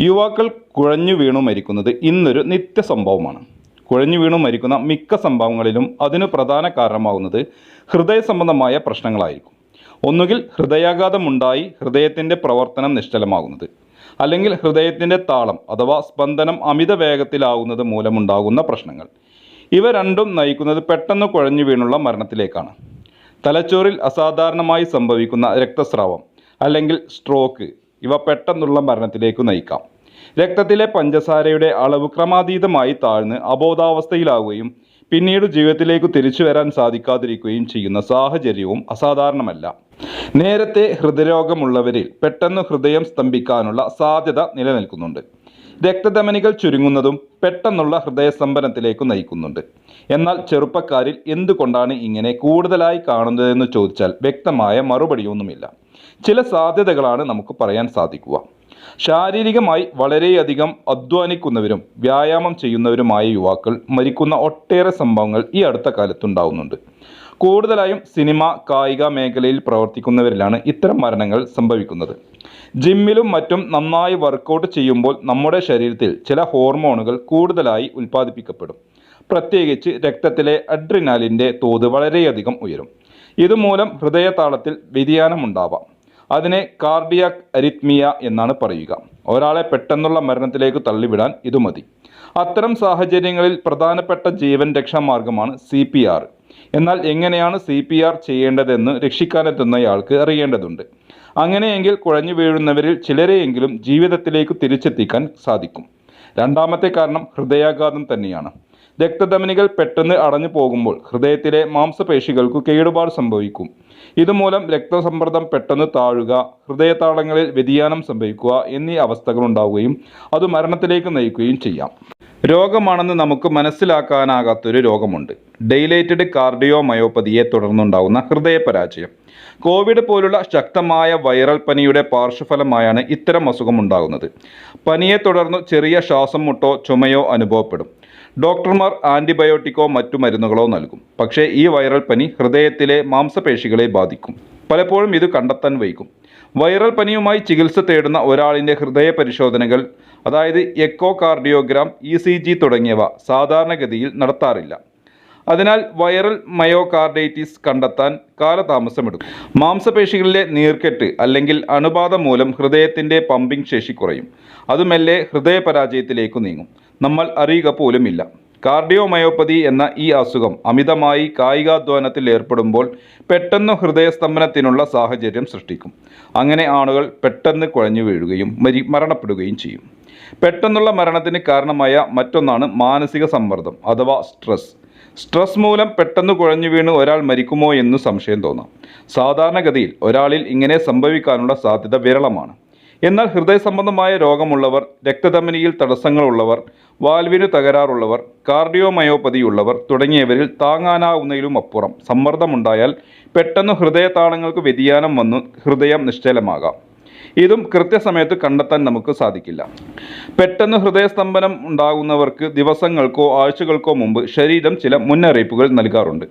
യുവാക്കൾ കുഴഞ്ഞു വീണു മരിക്കുന്നത് ഇന്നൊരു നിത്യസംഭവമാണ്. കുഴഞ്ഞു വീണു മരിക്കുന്ന മിക്ക സംഭവങ്ങളിലും അതിന് പ്രധാന കാരണമാകുന്നത് ഹൃദയ സംബന്ധമായ പ്രശ്നങ്ങളായിരിക്കും. ഒന്നുകിൽ ഹൃദയാഘാതമുണ്ടായി ഹൃദയത്തിന്റെ പ്രവർത്തനം നിശ്ചലമാകുന്നത് അല്ലെങ്കിൽ ഹൃദയത്തിന്റെ താളം അഥവാ സ്പന്ദനം അമിത വേഗത്തിലാകുന്നത് മൂലമുണ്ടാകുന്ന പ്രശ്നങ്ങൾ. ഇവ രണ്ടും നയിക്കുന്നത് പെട്ടെന്ന് കുഴഞ്ഞു വീണുള്ള മരണത്തിലേക്കാണ്. തലച്ചോറിൽ അസാധാരണമായി സംഭവിക്കുന്ന രക്തസ്രാവം അല്ലെങ്കിൽ സ്ട്രോക്ക് ഇവ പെട്ടെന്നുള്ള മരണത്തിലേക്ക് നയിക്കാം. രക്തത്തിലെ പഞ്ചസാരയുടെ അളവ് ക്രമാതീതമായി താഴ്ന്ന് അബോധാവസ്ഥയിലാവുകയും പിന്നീട് ജീവിതത്തിലേക്ക് തിരിച്ചു വരാൻ സാധിക്കാതിരിക്കുകയും ചെയ്യുന്ന സാഹചര്യവും അസാധാരണമല്ല. നേരത്തെ ഹൃദയരോഗമുള്ളവരിൽ പെട്ടെന്ന് ഹൃദയം സ്തംഭിക്കാനുള്ള സാധ്യത നിലനിൽക്കുന്നുണ്ട്. രക്തധമനികൾ ചുരുങ്ങുന്നതും പെട്ടെന്നുള്ള ഹൃദയസ്തംഭനത്തിലേക്ക് നയിക്കുന്നുണ്ട്. എന്നാൽ ചെറുപ്പക്കാരിൽ എന്തുകൊണ്ടാണ് ഇങ്ങനെ കൂടുതലായി കാണുന്നതെന്ന് ചോദിച്ചാൽ വ്യക്തമായ മറുപടിയൊന്നുമില്ല. ചില സാധ്യതകളാണ് നമുക്ക് പറയാൻ സാധിക്കുക. ശാരീരികമായി വളരെയധികം അധ്വാനിക്കുന്നവരും വ്യായാമം ചെയ്യുന്നവരുമായ യുവാക്കൾ മരിക്കുന്ന ഒട്ടേറെ സംഭവങ്ങൾ ഈ അടുത്ത കാലത്തുണ്ടാവുന്നുണ്ട്. കൂടുതലായും സിനിമ കായിക മേഖലയിൽ പ്രവർത്തിക്കുന്നവരിലാണ് ഇത്തരം മരണങ്ങൾ സംഭവിക്കുന്നത്. ജിമ്മിലും മറ്റും നന്നായി വർക്കൗട്ട് ചെയ്യുമ്പോൾ നമ്മുടെ ശരീരത്തിൽ ചില ഹോർമോണുകൾ കൂടുതലായി ഉൽപ്പാദിപ്പിക്കപ്പെടും. പ്രത്യേകിച്ച് രക്തത്തിലെ അഡ്രിനാലിന്റെ തോത് വളരെയധികം ഉയരും. ഇതുമൂലം ഹൃദയതാളത്തിൽ വ്യതിയാനമുണ്ടാവാം. അതിനെ കാർഡിയാക് അരിത്മിയ എന്നാണ് പറയുക. ഒരാളെ പെട്ടെന്നുള്ള മരണത്തിലേക്ക് തള്ളിവിടാൻ ഇത് മതി. അത്തരം സാഹചര്യങ്ങളിൽ പ്രധാനപ്പെട്ട ജീവൻ രക്ഷാ മാർഗമാണ് സി പി ആർ. എന്നാൽ എങ്ങനെയാണ് സി പി ആർ ചെയ്യേണ്ടതെന്ന് രക്ഷിക്കാനെത്തുന്നയാൾക്ക് അറിയേണ്ടതുണ്ട്. അങ്ങനെയെങ്കിൽ കുഴഞ്ഞു വീഴുന്നവരിൽ ചിലരെയെങ്കിലും ജീവിതത്തിലേക്ക് തിരിച്ചെത്തിക്കാൻ സാധിക്കും. രണ്ടാമത്തെ കാരണം ഹൃദയാഘാതം തന്നെയാണ്. രക്തധമനികൾ പെട്ടെന്ന് അടഞ്ഞു പോകുമ്പോൾ ഹൃദയത്തിലെ മാംസപേശികൾക്ക് കേടുപാട് സംഭവിക്കും. ഇതുമൂലം രക്തസമ്മർദ്ദം പെട്ടെന്ന് താഴുക ഹൃദയതാളങ്ങളിൽ വ്യതിയാനം സംഭവിക്കുക എന്നീ അവസ്ഥകൾ ഉണ്ടാവുകയും അത് മരണത്തിലേക്ക് നയിക്കുകയും ചെയ്യാം. രോഗമാണെന്ന് നമുക്ക് മനസ്സിലാക്കാനാകാത്തൊരു രോഗമുണ്ട്. ഡെയിലേറ്റഡ് കാർഡിയോമയോപ്പതിയെ തുടർന്നുണ്ടാകുന്ന ഹൃദയപരാജയം. കോവിഡ് പോലുള്ള ശക്തമായ വൈറൽ പനിയുടെ പാർശ്വഫലമായാണ് ഇത്തരം അസുഖം ഉണ്ടാകുന്നത് പനിയെ തുടർന്ന് ചെറിയ ശ്വാസം മുട്ടോ ചുമയോ അനുഭവപ്പെടും. ഡോക്ടർമാർ ആന്റിബയോട്ടിക്കോ മറ്റു മരുന്നുകളോ നൽകും. പക്ഷേ ഈ വൈറൽ പനി ഹൃദയത്തിലെ മാംസപേശികളെ ബാധിക്കും. പലപ്പോഴും ഇത് കണ്ടെത്താൻ വൈകും. വൈറൽ പനിയുമായി ചികിത്സ തേടുന്ന ഒരാളിന്റെ ഹൃദയ പരിശോധനകൾ അതായത് echocardiogram E C G തുടങ്ങിയവ സാധാരണഗതിയിൽ നടത്താറില്ല. അതിനാൽ വൈറൽ മയോകാർഡൈറ്റിസ് കണ്ടെത്താൻ കാലതാമസമെടുക്കും. മാംസപേശികളിലെ നീർക്കെട്ട് അല്ലെങ്കിൽ അണുബാധ മൂലം ഹൃദയത്തിന്റെ പമ്പിംഗ് ശേഷി കുറയും. അതുമെല്ലെ ഹൃദയപരാജയത്തിലേക്ക് നീങ്ങും. നമ്മൾ അറിയുക പോലുമില്ല. കാർഡിയോമയോപ്പതി എന്ന ഈ അസുഖം അമിതമായി കായികാധ്വാനത്തിൽ ഏർപ്പെടുമ്പോൾ പെട്ടെന്ന് ഹൃദയസ്തംഭനത്തിനുള്ള സാഹചര്യം സൃഷ്ടിക്കും. അങ്ങനെ ആളുകൾ പെട്ടെന്ന് കുഴഞ്ഞു വീഴുകയും മരി മരണപ്പെടുകയും ചെയ്യും. പെട്ടെന്നുള്ള മരണത്തിന് കാരണമായ മറ്റൊന്നാണ് മാനസിക സമ്മർദ്ദം അഥവാ സ്ട്രെസ്. സ്ട്രെസ് മൂലം പെട്ടെന്ന് കുഴഞ്ഞു വീണ് ഒരാൾ മരിക്കുമോ എന്ന് സംശയം തോന്നാം. സാധാരണഗതിയിൽ ഒരാളിൽ ഇങ്ങനെ സംഭവിക്കാനുള്ള സാധ്യത വിരളമാണ്. എന്നാൽ ഹൃദയ സംബന്ധമായ രോഗമുള്ളവർ രക്തധമനിയിൽ തടസ്സങ്ങളുള്ളവർ വാൽവിന് തകരാറുള്ളവർ കാർഡിയോമയോപ്പതിയുള്ളവർ തുടങ്ങിയവരിൽ താങ്ങാനാവുന്നതിലും അപ്പുറം സമ്മർദ്ദമുണ്ടായാൽ പെട്ടെന്ന് ഹൃദയതാളങ്ങൾക്ക് വ്യതിയാനം വന്ന് ഹൃദയം നിശ്ചലമാകാം. ഇതും കൃത്യസമയത്ത് കണ്ടെത്താൻ നമുക്ക് സാധിക്കില്ല. പെട്ടെന്ന് ഹൃദയസ്തംഭനം ഉണ്ടാകുന്നവർക്ക് ദിവസങ്ങൾക്കോ ആഴ്ചകൾക്കോ മുമ്പ് ശരീരം ചില മുന്നറിയിപ്പുകൾ നൽകാറുണ്ട്.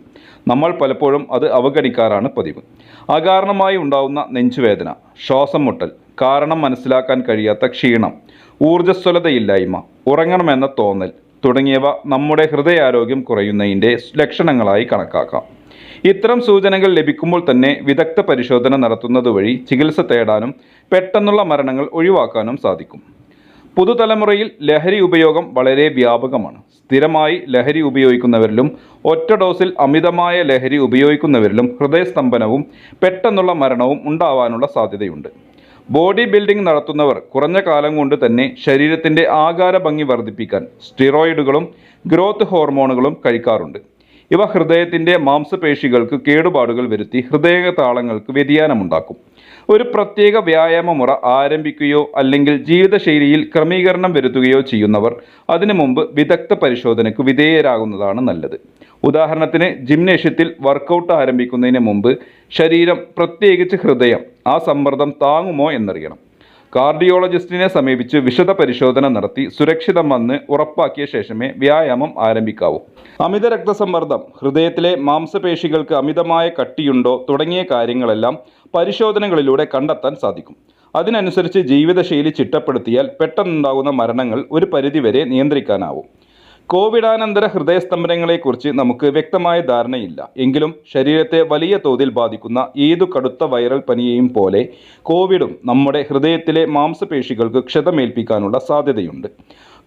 നമ്മൾ പലപ്പോഴും അത് അവഗണിക്കാറാണ് പതിവ്. അകാരണമായി ഉണ്ടാകുന്ന നെഞ്ചുവേദന ശ്വാസം മുട്ടൽ കാരണം മനസ്സിലാക്കാൻ കഴിയാത്ത ക്ഷീണം ഊർജസ്വലതയില്ലായ്മ ഉറങ്ങണമെന്ന തോന്നൽ തുടങ്ങിയവ നമ്മുടെ ഹൃദയാരോഗ്യം കുറയുന്നതിന്റെ ലക്ഷണങ്ങളായി കണക്കാക്കാം. ഇത്തരം സൂചനകൾ ലഭിക്കുമ്പോൾ തന്നെ വിദഗ്ധ പരിശോധന നടത്തുന്നത് വഴി ചികിത്സ തേടാനും പെട്ടെന്നുള്ള മരണങ്ങൾ ഒഴിവാക്കാനും സാധിക്കും. പുതുതലമുറയിൽ ലഹരി ഉപയോഗം വളരെ വ്യാപകമാണ്. സ്ഥിരമായി ലഹരി ഉപയോഗിക്കുന്നവരിലും ഒറ്റ ഡോസിൽ അമിതമായ ലഹരി ഉപയോഗിക്കുന്നവരിലും ഹൃദയസ്തംഭനവും പെട്ടെന്നുള്ള മരണവും ഉണ്ടാവാനുള്ള സാധ്യതയുണ്ട്. ബോഡി ബിൽഡിംഗ് നടത്തുന്നവർ കുറഞ്ഞ കാലം കൊണ്ട് തന്നെ ശരീരത്തിന്റെ ആകാര ഭംഗി വർദ്ധിപ്പിക്കാൻ സ്റ്റിറോയിഡുകളും ഗ്രോത്ത് ഹോർമോണുകളും കഴിക്കാറുണ്ട്. ഇവ ഹൃദയത്തിന്റെ മാംസപേശികൾക്ക് കേടുപാടുകൾ വരുത്തി ഹൃദയ താളങ്ങൾക്ക് വ്യതിയാനമുണ്ടാക്കും. ഒരു പ്രത്യേക വ്യായാമ മുറ ആരംഭിക്കുകയോ അല്ലെങ്കിൽ ജീവിതശൈലിയിൽ ക്രമീകരണം വരുത്തുകയോ ചെയ്യുന്നവർ അതിനു മുമ്പ് വിദഗ്ധ പരിശോധനയ്ക്ക് വിധേയരാകുന്നതാണ് നല്ലത്. ഉദാഹരണത്തിന് ജിംനേഷ്യത്തിൽ വർക്കൗട്ട് ആരംഭിക്കുന്നതിന് മുമ്പ് ശരീരം പ്രത്യേകിച്ച് ഹൃദയം ആ സമ്മർദ്ദം താങ്ങുമോ എന്നറിയണം. കാർഡിയോളജിസ്റ്റിനെ സമീപിച്ച് വിശദ പരിശോധന നടത്തി സുരക്ഷിതമെന്ന് ഉറപ്പാക്കിയ ശേഷമേ വ്യായാമം ആരംഭിക്കാവൂ. അമിത രക്തസമ്മർദ്ദം ഹൃദയത്തിലെ മാംസപേശികൾക്ക് അമിതമായ കട്ടിയുണ്ടോ തുടങ്ങിയ കാര്യങ്ങളെല്ലാം പരിശോധനകളിലൂടെ കണ്ടെത്താൻ സാധിക്കും. അതിനനുസരിച്ച് ജീവിതശൈലി ചിട്ടപ്പെടുത്തിയാൽ പെട്ടെന്നുണ്ടാകുന്ന മരണങ്ങൾ ഒരു പരിധിവരെ നിയന്ത്രിക്കാനാവും. കോവിഡാനന്തര ഹൃദയസ്തംഭനങ്ങളെക്കുറിച്ച് നമുക്ക് വ്യക്തമായ ധാരണയില്ല. എങ്കിലും ശരീരത്തെ വലിയ തോതിൽ ബാധിക്കുന്ന ഏതു കടുത്ത വൈറൽ പനിയെയും പോലെ കോവിഡും നമ്മുടെ ഹൃദയത്തിലെ മാംസപേശികൾക്ക് ക്ഷതമേൽപ്പിക്കാനുള്ള സാധ്യതയുണ്ട്.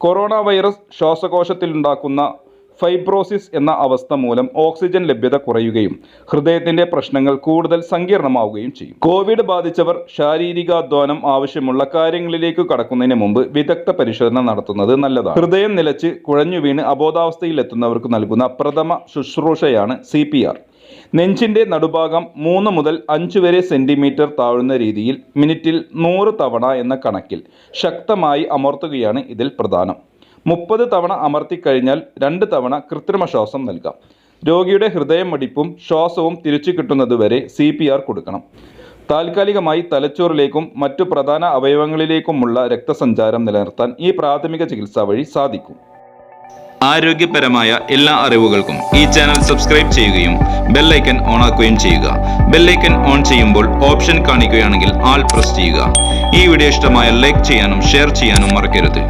കൊറോണ വൈറസ് ശ്വാസകോശത്തിലുണ്ടാക്കുന്ന ഫൈബ്രോസിസ് എന്ന അവസ്ഥ മൂലം ഓക്സിജൻ ലഭ്യത കുറയുകയും ഹൃദയത്തിന്റെ പ്രശ്നങ്ങൾ കൂടുതൽ സങ്കീർണമാവുകയും ചെയ്യും. കോവിഡ് ബാധിച്ചവർ ശാരീരികാധ്വാനം ആവശ്യമുള്ള കാര്യങ്ങളിലേക്ക് കടക്കുന്നതിന് മുമ്പ് വിദഗ്ധ പരിശോധന നടത്തുന്നത് നല്ലതാണ്. ഹൃദയം നിലച്ച് കുഴഞ്ഞു വീണ് അബോധാവസ്ഥയിലെത്തുന്നവർക്ക് നൽകുന്ന പ്രഥമ ശുശ്രൂഷയാണ് സി നെഞ്ചിന്റെ നടുഭാഗം മൂന്ന് മുതൽ അഞ്ച് വരെ സെന്റിമീറ്റർ താഴുന്ന രീതിയിൽ മിനിറ്റിൽ നൂറ് തവണ എന്ന കണക്കിൽ ശക്തമായി അമർത്തുകയാണ് ഇതിൽ പ്രധാനം. മുപ്പത് തവണ അമർത്തിക്കഴിഞ്ഞാൽ രണ്ട് തവണ കൃത്രിമ ശ്വാസം നൽകാം. രോഗിയുടെ ഹൃദയം മടിപ്പും ശ്വാസവും തിരിച്ചു കിട്ടുന്നതുവരെ സി പി ആർ കൊടുക്കണം. താൽക്കാലികമായി തലച്ചോറിലേക്കും മറ്റു പ്രധാന അവയവങ്ങളിലേക്കുമുള്ള രക്തസഞ്ചാരം നിലനിർത്താൻ ഈ പ്രാഥമിക ചികിത്സ വഴി സാധിക്കും. ആരോഗ്യപരമായ എല്ലാ അറിവുകൾക്കും ഈ ചാനൽ സബ്സ്ക്രൈബ് ചെയ്യുകയും ബെല്ലൈക്കൻ ഓൺ ആക്കുകയും ചെയ്യുക. ബെല്ലൈക്കൻ ഓൺ ചെയ്യുമ്പോൾ ഓപ്ഷൻ കാണിക്കുകയാണെങ്കിൽ ആൾ പ്രസ് ചെയ്യുക. ഈ വീഡിയോ ഇഷ്ടമായ ലൈക്ക് ചെയ്യാനും ഷെയർ ചെയ്യാനും മറക്കരുത്.